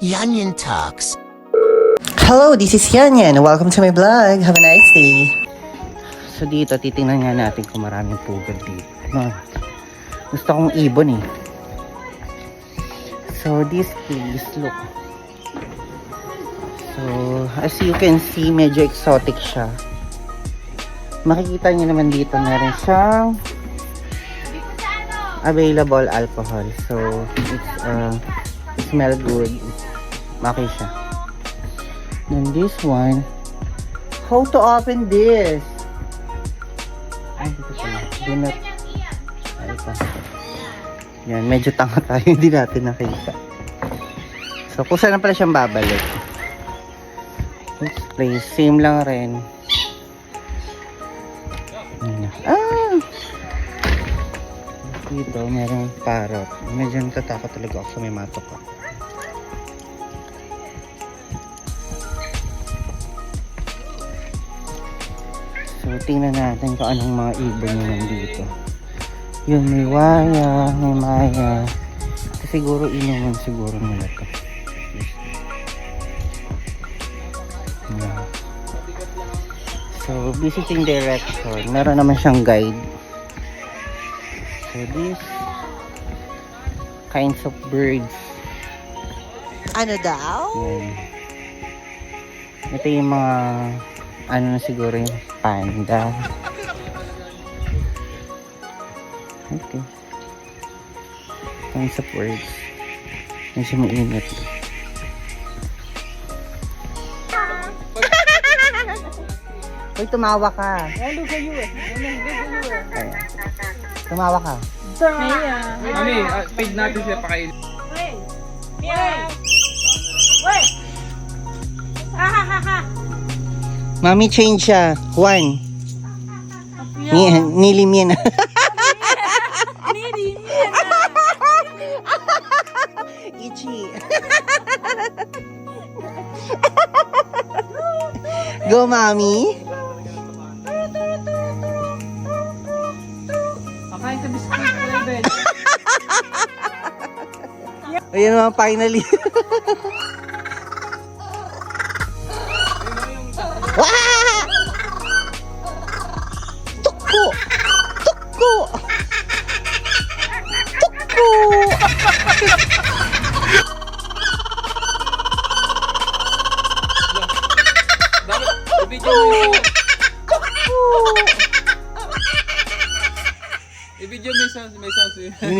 Yanyan Talks. Hello, this is Yanyan. Welcome to my vlog. Have a nice day. So dito, titingnan nga natin kung maraming pugad dito. No. Gusto kong ibon eh. So this place, look. So, as you can see, medyo exotic siya. Makikita niyo naman dito, meron siyang available alcohol. So, it's, uh, smell good. Maki siya. Then this one, how to open this? Ay, dito pala. Do not, ay, ito. Yan, medyo tanga tayo, hindi natin nakita. So, kung saan pala siyang babalik. This place, same lang rin. Ah! Dito, merong parrot. Medyo natatakot talaga ako sa may matok ko. So, tingnan natin kung anong mga ibon yun nandito. Yun, may waya, may maya. So, siguro inuman siguro nila to. Yeah. So, visiting direction. Meron naman siyang guide. So, this kinds of birds. Ano daw? Yan. Ito yung mga ano na siguro yung panda. Okay. Kinds of words. Medyo mainit. Hoy, tumawa ka. Ano kayo eh? Ayan. Tumawa ka. Mami, uh, paid natin siya pakain. Mami, change siya. One. Ni, nilim yan. Ichi. Go, mommy. Pakain sa biscuit level. Ayan mga finally. Nabidyo mo. Ibidyo may sounds, may sounds.